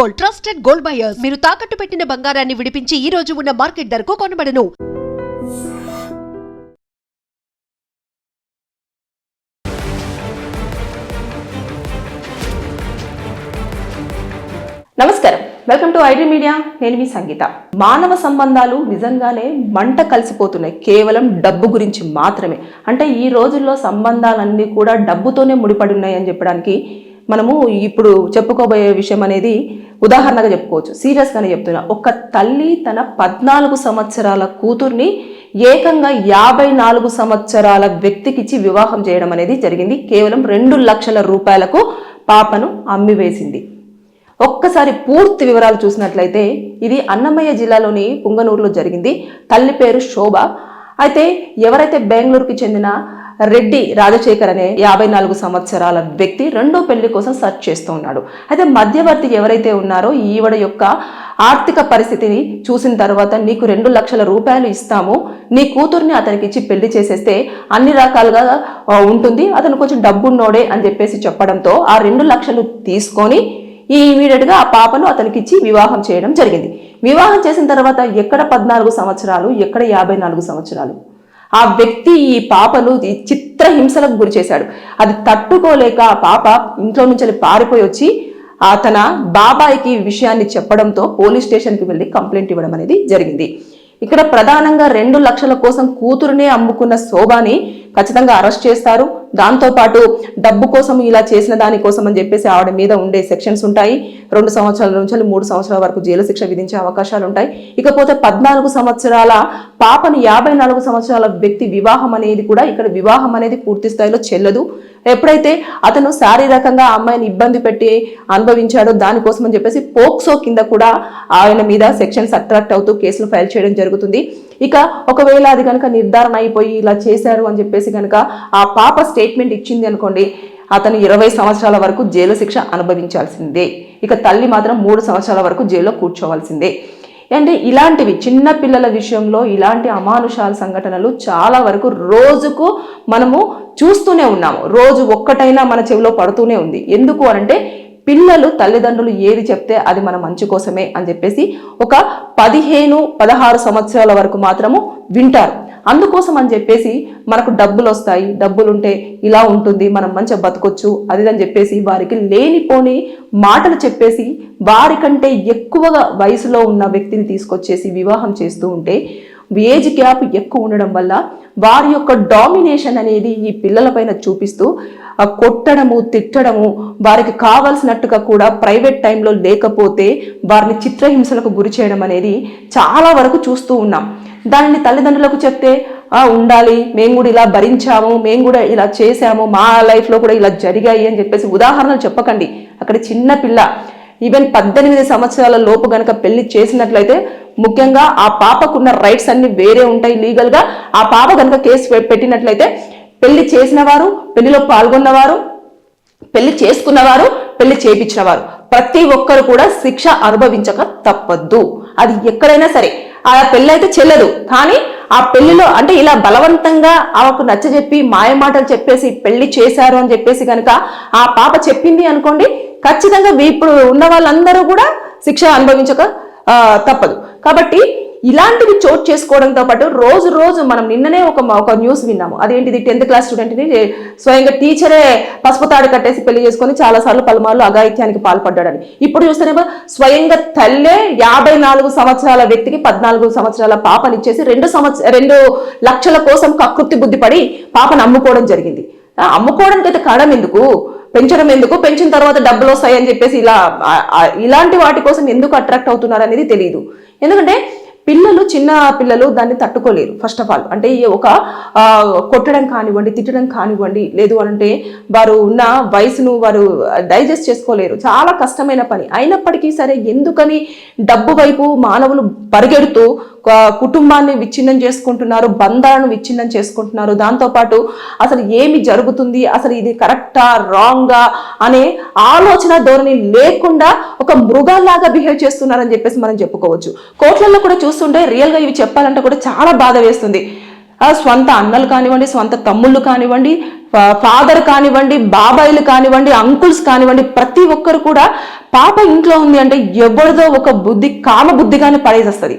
Gold trusted gold buyers. మీరు తాకట్టు పెట్టిన బంగారాన్ని విడిపించి ఈ రోజు ఉన్న మార్కెట్ ధరకు కొనబడను. నమస్కారం. Welcome to ID media. నేను మీ సంగీత. మానవ సంబంధాలు నిజంగానే మంట కలిసిపోతున్నాయి. కేవలం డబ్బు గురించి మాత్రమే. అంటే ఈ రోజుల్లో సంబంధాలన్నీ కూడా డబ్బుతోనే ముడిపడి ఉన్నాయి అని చెప్పడానికి మనము ఇప్పుడు చెప్పుకోబోయే విషయం అనేది ఉదాహరణగా చెప్పుకోవచ్చు. సీరియస్గానే చెప్తున్నా. ఒక తల్లి తన పద్నాలుగు సంవత్సరాల కూతుర్ని ఏకంగా యాభై నాలుగు సంవత్సరాల వ్యక్తికిచ్చి వివాహం చేయడం అనేది జరిగింది. కేవలం రెండు లక్షల రూపాయలకు పాపను అమ్మివేసింది. ఒక్కసారి పూర్తి వివరాలు చూసినట్లయితే ఇది అన్నమయ్య జిల్లాలోని పుంగనూరులో జరిగింది. తల్లి పేరు శోభ. అయితే ఎవరైతే బెంగళూరుకి చెందిన రెడ్డి రాజశేఖర్ అనే యాభై నాలుగు సంవత్సరాల వ్యక్తి రెండో పెళ్ళి కోసం సెర్చ్ చేస్తూ ఉన్నాడు. అయితే మధ్యవర్తి ఎవరైతే ఉన్నారో ఈవిడ యొక్క ఆర్థిక పరిస్థితిని చూసిన తర్వాత నీకు రెండు లక్షల రూపాయలు ఇస్తాము నీ కూతుర్ని అతనికి ఇచ్చి పెళ్ళి చేసేస్తే అన్ని రకాలుగా ఉంటుంది అతను కొంచెం డబ్బున్నోడే అని చెప్పేసి చెప్పడంతో ఆ రెండు లక్షలు తీసుకొని ఈ ఇమీడియట్గా ఆ పాపను అతనికి ఇచ్చి వివాహం చేయడం జరిగింది. వివాహం చేసిన తర్వాత ఎక్కడ పద్నాలుగు సంవత్సరాలు ఎక్కడ యాభై నాలుగు సంవత్సరాలు? ఆ వ్యక్తి ఈ పాపను చిత్రహింసలకు గురి చేశాడు. అది తట్టుకోలేక ఆ పాప ఇంట్లో నుంచి పారిపోయి వచ్చి ఆ తన బాబాయికి ఈ విషయాన్ని చెప్పడంతో పోలీస్ స్టేషన్కి వెళ్ళి కంప్లైంట్ ఇవ్వడం అనేది జరిగింది. ఇక్కడ ప్రధానంగా రెండు లక్షల కోసం కూతురునే అమ్ముకున్న శోభాని ఖచ్చితంగా అరెస్ట్ చేస్తారు. దాంతోపాటు డబ్బు కోసం ఇలా చేసిన దానికోసం అని చెప్పేసి ఆవిడ మీద ఉండే సెక్షన్స్ ఉంటాయి. రెండు సంవత్సరాల నుంచి మూడు సంవత్సరాల వరకు జైలు శిక్ష విధించే అవకాశాలు ఉంటాయి. ఇకపోతే పద్నాలుగు సంవత్సరాల పాపని యాభై నాలుగు సంవత్సరాల వ్యక్తి వివాహం అనేది కూడా ఇక్కడ వివాహం అనేది పూర్తి స్థాయిలో చెల్లదు. ఎప్పుడైతే అతను శారీరకంగా అమ్మాయిని ఇబ్బంది పెట్టి అనుభవించాడో దానికోసం అని చెప్పేసి పోక్సో కింద కూడా ఆయన మీద సెక్షన్స్ అట్రాక్ట్ అవుతూ కేసులు ఫైల్ చేయడం జరుగుతుంది. ఇక ఒకవేళ అది కనుక నిర్ధారణ అయిపోయి ఇలా చేశారు అని చెప్పేసి కనుక ఆ పాప స్టేట్మెంట్ ఇచ్చింది అనుకోండి అతను ఇరవై సంవత్సరాల వరకు జైలు శిక్ష అనుభవించాల్సిందే. ఇక తల్లి మాత్రం మూడు సంవత్సరాల వరకు జైల్లో కూర్చోవాల్సిందే. అంటే ఇలాంటివి చిన్న పిల్లల విషయంలో ఇలాంటి అమానుషాల సంఘటనలు చాలా వరకు రోజుకు మనము చూస్తూనే ఉన్నాము. రోజు ఒక్కటైనా మన చెవిలో పడుతూనే ఉంది. ఎందుకు అనంటే పిల్లలు తల్లిదండ్రులు ఏది చెప్తే అది మన మంచి కోసమే అని చెప్పేసి ఒక పదిహేను పదహారు సంవత్సరాల వరకు మాత్రము వింటారు. అందుకోసం అని చెప్పేసి మనకు డబ్బులు వస్తాయి. డబ్బులు ఉంటే ఇలా ఉంటుంది మనం మంచిగా బతకొచ్చు అది అని చెప్పేసి వారికి లేనిపోని మాటలు చెప్పేసి వారికంటే ఎక్కువగా వయసులో ఉన్న వ్యక్తిని తీసుకొచ్చేసి వివాహం చేస్తూ ఉంటే ఏజ్ గ్యాప్ ఎక్కువ ఉండడం వల్ల వారి యొక్క డామినేషన్ అనేది ఈ పిల్లలపైన చూపిస్తూ కొట్టడము తిట్టడము వారికి కావాల్సినట్టుగా కూడా ప్రైవేట్ టైంలో లేకపోతే వారిని చిత్రహింసలకు గురి చేయడం అనేది చాలా వరకు చూస్తూ ఉన్నాం. దానిని తల్లిదండ్రులకు చెప్తే "ఆ, ఉండాలి. మేము కూడా ఇలా భరించాము. మేము కూడా ఇలా చేసాము మా లైఫ్లో కూడా ఇలా జరిగాయి అని చెప్పేసి ఉదాహరణలు చెప్పకండి. అక్కడ చిన్న పిల్ల ఈవెన్ పద్దెనిమిది సంవత్సరాల లోపు గనక పెళ్ళి చేసినట్లయితే ముఖ్యంగా ఆ పాపకున్న రైట్స్ అన్ని వేరే ఉంటాయి లీగల్గా. ఆ పాప కనుక కేసు పె- పెట్టినట్లయితే పెళ్ళి చేసిన వారు పెళ్ళిలో పాల్గొన్నవారు పెళ్ళి చేసుకున్నవారు పెళ్ళి చేపించినవారు ప్రతి ఒక్కరు కూడా శిక్ష అనుభవించక తప్పద్దు అది ఎక్కడైనా సరే. ఆ పెళ్ళి అయితే చెల్లదు. కానీ ఆ పెళ్ళిలో అంటే ఇలా బలవంతంగా ఆమెకు నచ్చజెప్పి మాయమాటలు చెప్పేసి పెళ్ళి చేశారు అని చెప్పేసి కనుక ఆ పాప చెప్పింది అనుకోండి ఖచ్చితంగా ఇప్పుడు ఉన్న వాళ్ళందరూ కూడా శిక్ష అనుభవించక తప్పదు. కాబట్టి ఇలాంటివి చోటు చేసుకోవడంతో పాటు రోజు రోజు మనం నిన్ననే ఒక ఒక న్యూస్ విన్నాము. అదేంటిది టెన్త్ క్లాస్ స్టూడెంట్ని స్వయంగా టీచరే పసుపు తాడు కట్టేసి పెళ్ళి చేసుకొని చాలాసార్లు పలుమార్లు అఘాయిత్యానికి పాల్పడ్డాడని. ఇప్పుడు చూస్తేనేమో స్వయంగా తల్లే యాభై నాలుగు సంవత్సరాల వ్యక్తికి పద్నాలుగు సంవత్సరాల పాపనిచ్చేసి రెండు సంవత్సర రెండు లక్షల కోసం కకృతి బుద్ధి పడి పాపను అమ్ముకోవడం జరిగింది. అమ్ముకోవడానికి అయితే కారణం ఎందుకు? పెంచడం ఎందుకు? పెంచిన తర్వాత డబ్బులు వస్తాయని చెప్పేసి ఇలా ఇలాంటి వాటి కోసం ఎందుకు అట్రాక్ట్ అవుతున్నారు అనేది తెలియదు ఎందుకంటే పిల్లలు చిన్న పిల్లలు దాన్ని తట్టుకోలేరు ఫస్ట్ ఆఫ్ ఆల్ అంటే ఒక కొట్టడం కానివ్వండి తిట్టడం కానివ్వండి లేదు అంటే వారు ఉన్న వయసును వారు డైజెస్ట్ చేసుకోలేరు. చాలా కష్టమైన పని. అయినప్పటికీ సరే ఎందుకని డబ్బు వైపు మానవులు పరిగెడుతూ కుటుంబాన్ని విచ్ఛిన్నం చేసుకుంటున్నారు బంధాలను విచ్ఛిన్నం చేసుకుంటున్నారు. దాంతోపాటు అసలు ఏమి జరుగుతుంది అసలు ఇది కరెక్టా రాంగా అనే ఆలోచన ధోరణి లేకుండా ఒక మృగాల్లాగా బిహేవ్ చేస్తున్నారని చెప్పేసి మనం చెప్పుకోవచ్చు. కోట్లలో కూడా చూస్తుంటే రియల్గా ఇవి చెప్పాలంటే కూడా చాలా బాధ వేస్తుంది. స్వంత అన్నలు కానివ్వండి స్వంత తమ్ముళ్ళు కానివ్వండి ఫాదర్ కానివ్వండి బాబాయిలు కానివ్వండి అంకుల్స్ కానివ్వండి ప్రతి ఒక్కరు కూడా పాప ఇంట్లో ఉంది అంటే ఎవరిదో ఒక బుద్ధి కామ బుద్ధిగానే పడేసేస్తుంది.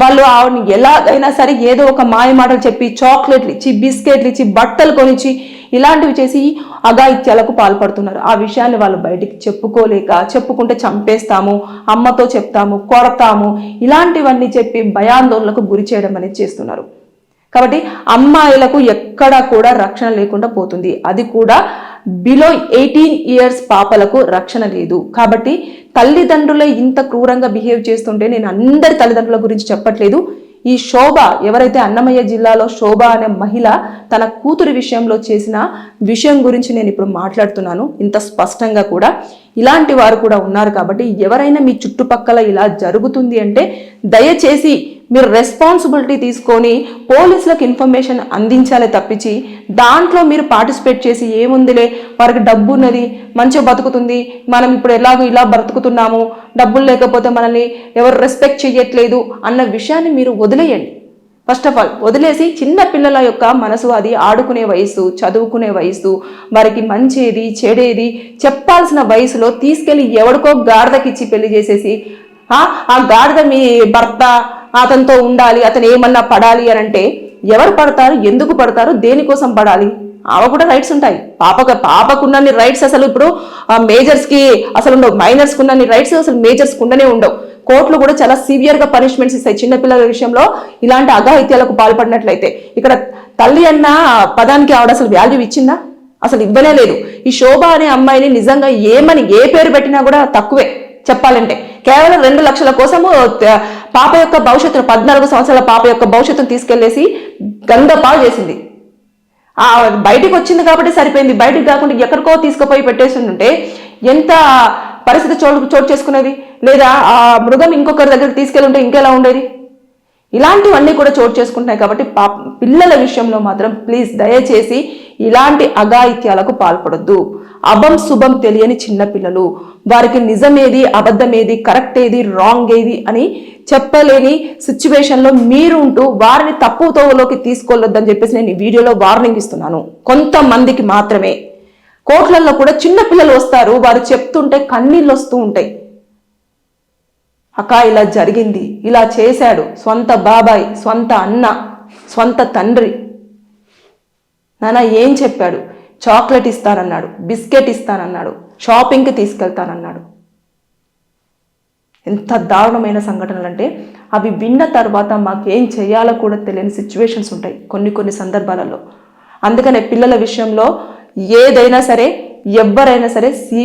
వాళ్ళు ఆవిడని ఎలాగైనా సరే ఏదో ఒక మాయ మాటలు చెప్పి చాక్లెట్లు ఇచ్చి బిస్కెట్లు ఇచ్చి బట్టలు కొనిచ్చి ఇలాంటివి చేసి అఘాయిత్యాలకు పాల్పడుతున్నారు. ఆ విషయాన్ని వాళ్ళు బయటికి చెప్పుకోలేక చెప్పుకుంటే చంపేస్తాము అమ్మతో చెప్తాము కొడతాము ఇలాంటివన్నీ చెప్పి భయాందోళనకు గురి చేయడం అనేది చేస్తున్నారు. కాబట్టి అమ్మాయిలకు ఎక్కడా కూడా రక్షణ లేకుండా పోతుంది. అది కూడా బిలో ఎయిటీన్ ఇయర్స్ పాపలకు రక్షణ లేదు. కాబట్టి తల్లిదండ్రులే ఇంత క్రూరంగా బిహేవ్ చేస్తుంటే నేను అందరి తల్లిదండ్రుల గురించి చెప్పట్లేదు. ఈ శోభ ఎవరైతే అన్నమయ్య జిల్లాలో శోభ అనే మహిళ తన కూతురి విషయంలో చేసిన విషయం గురించి నేను ఇప్పుడు మాట్లాడుతున్నాను. ఇంత స్పష్టంగా కూడా. ఇలాంటి వారు కూడా ఉన్నారు కాబట్టి ఎవరైనా మీ చుట్టుపక్కల ఇలా జరుగుతుంది అంటే దయచేసి మీరు రెస్పాన్సిబిలిటీ తీసుకొని పోలీసులకు ఇన్ఫర్మేషన్ అందించాలి తప్పించి దాంట్లో మీరు పార్టిసిపేట్ చేసి ఏముందిలే? వారికి డబ్బు ఉన్నది మంచిగా బతుకుతుంది మనం ఇప్పుడు ఎలాగో ఇలా బ్రతుకుతున్నాము డబ్బులు లేకపోతే మనల్ని ఎవరు రెస్పెక్ట్ చేయట్లేదు అన్న విషయాన్ని మీరు వదిలేయండి. ఫస్ట్ ఆఫ్ ఆల్ వదిలేసి చిన్న పిల్లల యొక్క మనసు అది ఆడుకునే వయసు చదువుకునే వయసు వారికి మంచేది చెడేది చెప్పాల్సిన వయసులో తీసుకెళ్ళి ఎవడికో గాడిదకిచ్చి పెళ్ళి చేసేసి ఆ గాడిద మీ భర్త అతనితో ఉండాలి అతను ఏమన్నా పడాలి అని అంటే ఎవరు పడతారు ఎందుకు పడతారు దేనికోసం పడాలి? ఆమె కూడా రైట్స్ ఉంటాయి. పాపకు పాపకున్నన్ని రైట్స్ అసలు ఇప్పుడు మేజర్స్కి అసలు ఉండవు. మైనర్స్ కున్నన్ని రైట్స్ అసలు మేజర్స్ ఉండనే ఉండవు. కోర్టులు కూడా చాలా సివియర్గా పనిష్మెంట్స్ ఇస్తాయి చిన్నపిల్లల విషయంలో. ఇలాంటి అఘాయిత్యాలకు పాల్పడినట్లయితే. ఇక్కడ తల్లి అన్న పదానికి ఆవిడ అసలు వాల్యూ ఇచ్చిందా? అసలు ఇవ్వనే లేదు. ఈ శోభ అనే అమ్మాయిని నిజంగా ఏమని ఏ పేరు పెట్టినా కూడా తక్కువే చెప్పాలంటే. కేవలం రెండు లక్షల కోసము పాప యొక్క భవిష్యత్తును పద్నాలుగు సంవత్సరాల పాప యొక్క భవిష్యత్తును తీసుకెళ్ళేసి గందపాలు చేసింది. ఆ బయటికి వచ్చింది కాబట్టి సరిపోయింది. బయటకు కాకుండా ఎక్కడికో తీసుకుపోయి పెట్టేసి ఉంటే ఎంత పరిస్థితి చోటు చోటు చేసుకునేది? లేదా ఆ మృగం ఇంకొకరి దగ్గరికి తీసుకెళ్ళి ఉంటే ఇంకెలా ఉండేది? ఇలాంటివన్నీ కూడా చోటు చేసుకుంటున్నాయి కాబట్టి పాప పిల్లల విషయంలో మాత్రం ప్లీజ్ దయచేసి ఇలాంటి అఘాయిత్యాలకు పాల్పడొద్దు. అభం శుభం తెలియని చిన్నపిల్లలు వారికి నిజమేది అబద్ధమేది కరెక్ట్ ఏది రాంగ్ ఏది అని చెప్పలేని సిచ్యువేషన్లో మీరు ఉంటూ వారిని తప్పు తోవలోకి తీసుకోవద్దని చెప్పేసి నేను ఈ వీడియోలో వార్నింగ్ ఇస్తున్నాను. కొంతమందికి మాత్రమే. కోట్లల్లో కూడా చిన్నపిల్లలు వస్తారు. వారు చెప్తుంటే కన్నీళ్ళు వస్తూ ఉంటాయి. అక్క ఇలా జరిగింది. ఇలా చేశాడు. సొంత బాబాయ్ స్వంత అన్న సొంత తండ్రి. నాన్న ఏం చెప్పాడు? చాక్లెట్ ఇస్తానన్నాడు బిస్కెట్ ఇస్తానన్నాడు షాపింగ్కి తీసుకెళ్తానన్నాడు. ఎంత దారుణమైన సంఘటనలు అంటే అవి విన్న తర్వాత మాకేం చేయాలో కూడా తెలియని సిచ్యువేషన్స్ ఉంటాయి కొన్ని కొన్ని సందర్భాలలో. అందుకనే పిల్లల విషయంలో ఏదైనా సరే ఎవరైనా సరే సీ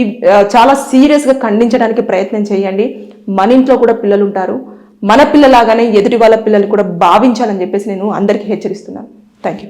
చాలా సీరియస్గా ఖండించడానికి ప్రయత్నం చేయండి. మన ఇంట్లో కూడా పిల్లలు ఉంటారు మన పిల్లలాగానే ఎదుటి వాళ్ళ పిల్లలు కూడా భావించాలని చెప్పేసి నేను అందరికీ హెచ్చరిస్తున్నాను. Thank you